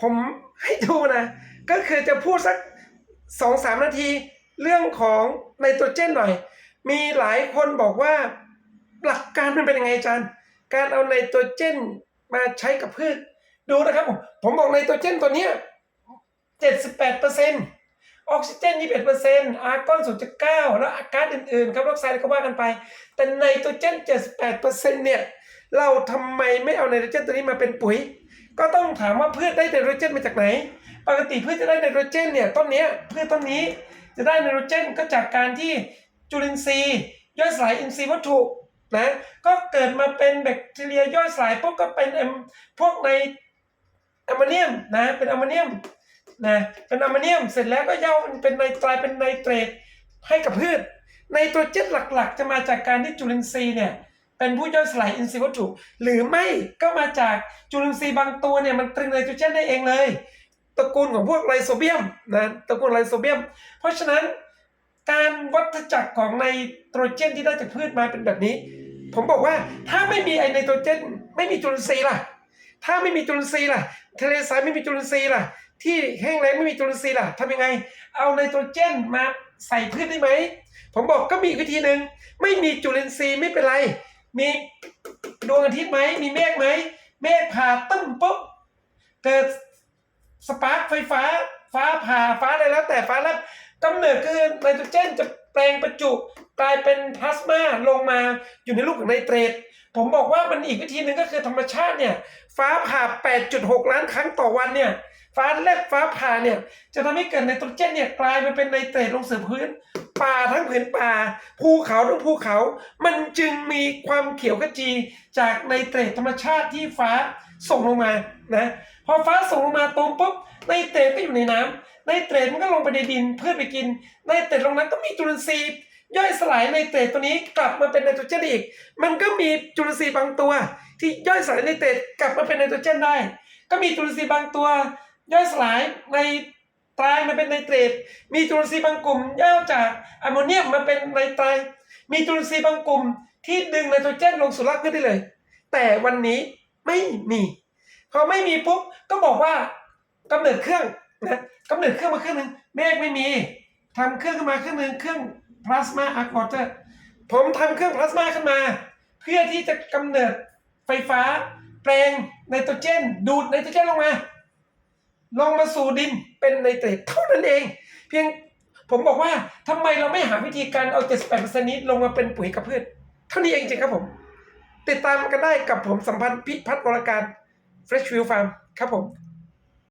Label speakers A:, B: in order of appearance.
A: ผมให้ดูนะ ก็คือจะพูดสักสองสามนาที เรื่องของไนโตรเจนหน่อย มีหลายคนบอกว่าหลักการมันเป็นยังไงอาจารย์ การเอาไนโตรเจนมาใช้กับพืช ดูนะครับ ผมผมบอกไนโตรเจนตัวเนี้ยเจ็ดสิบแปดเปอร์เซ็นต์ออกซิเจนยี่สิบเอ็ดเปอร์เซ็นต์อาร์กอนศูนย์จุดเก้าแล้วอากาศอื่นๆ คร์บอนไดออกไซด์ก็ว่ากันไป แต่ไนโตรเจนเจ็ดสิบแปดเปอร์เซ็นต์เนี่ย เราทำไมไม่เอาไนโตรเจนตัวนี้มาเป็นปุ๋ย ก็ต้องถามว่าพืชได้ไนโตรเจนมาจากไหน ปกติพืชจะได้ไนโตรเจนเนี่ยต้นนี้พืชต้นนี้จะได้ไนโตรเจนก็จากการที่จุลินทรีย์ย่อยสลายอินทรีย์วัตถุนะก็เกิดมาเป็นแบคทีเรียย่อยสลายพวกก็เป็นเอ็มพวกในแอมโมเนียมนะเป็นแอมโมเนียมนะเป็นแอมโมเนียมเสร็จแล้วก็ย่อยเป็นไนไตรเป็นไนเตรตให้กับพืชไนโตรเจนหลักๆ จะมาจากการที่จุลินทรีย์เนี่ย เป็นผู้ย่อยสลายอินทรีย์วัตถุ หรือไม่ก็มาจากจุลินทรีย์บางตัวเนี่ยมันตรึงไนโตรเจนได้เองเลยตระกูลของพวกไลโซเบียมนะตระกูลไลโซเบียม เพราะฉะนั้นการวัฏจักรของไนโตรเจนที่ได้จากพืชมาเป็นแบบนี้ ผมบอกว่าถ้าไม่มีไอไนโตรเจน ไม่มีจุลินทรีย์ล่ะ ถ้าไม่มีจุลินทรีย์ล่ะ ทะเลทรายไม่มีจุลินทรีย์ล่ะ ที่แห้งแล้งไม่มีจุลินทรีย์ล่ะทำยังไง เอาไนโตรเจนมาใส่พืชได้ไหม ผมบอกก็มีวิธีหนึ่งไม่มีจุลินทรีย์ไม่เป็นไร มีดวงอาทิตย์ไหมมีเมฆไหมเมฆผ่าตึ้มปุ๊บเกิดสปาร์คไฟฟ้า ฟ้าผ่าฟ้าอะไรแล้ว แต่ฟ้าแลบกำเนิดคือไนโตรเจนจะแปลงประจุกลายเป็นพลาสมาลงมาอยู่ในรูปของไนเตรตผมบอกว่ามันอีกวิธีหนึ่งก็คือธรรมชาติเนี่ย ฟ้าผ่า 8.6 ล้านครั้งต่อวันเนี่ย ฟ้าแลบฟ้าผ่าเนี่ยจะทำให้เกิดไนโตรเจนเนี่ยกลายมาเป็นไนเตรตลงสู่พื้น ป่าทั้งผืนป่า ภูเขาทั้งภูเขา มันจึงมีความเขียวขจีจากไนเตรตธรรมชาติที่ฟ้าส่งลงมานะพอฟ้าส่งลงมาตรงปุ๊บไนเตรตก็อยู่ในน้ำไนเตรตมันก็ลงไปในดินเพื่อไปกินไนเตรตลงนั้นก็มีจุลินทรีย์ย่อยสลายไนเตรตตัวนี้กลับมาเป็นไนโตรเจนอีก มันก็มีจุลินทรีย์บางตัว ที่ย่อยสลายไนเตรตกลับมาเป็นไนโตรเจนได้ ก็มีจุลินทรีย์บางตัว ย่อยสลายในไตรมาเป็นไนเตรต มีจุลทรีย์บางกลุ่มย่อยจากแอมโมเนียมมาเป็นไนไตร มีจุลทรีย์บางกลุ่มที่ดึงไนโตรเจนลงสู่รากพืชได้เลย แต่วันนี้ไม่มีพอไม่มีปุ๊บก็บอกว่ากำเนิดเครื่องนะกำเนิดเครื่องมาเครื่องหนึ่งเมฆไม่มีทำเครื่องขึ้นมาเครื่องหนึ่งเครื่องพลาสมาอาร์ควอเตอร์ผมทำเครื่องพลาสมาขึ้นมา เพื่อที่จะกำเนิดไฟฟ้าแปลงไนโตรเจน ดูดไนโตรเจนลงมา ลงมาสู่ดินเป็นไนเตรตเท่านั้นเอง เพียงผมบอกว่าทำไมเราไม่หาวิธีการเอา 78%นี้ลงมาเป็นปุ๋ยกับพืชเท่านี้เองจริงครับผม ติดตามกันได้กับผมสัมพันธ์พิพัฒน์วรการ Fresh View Farm ครับผม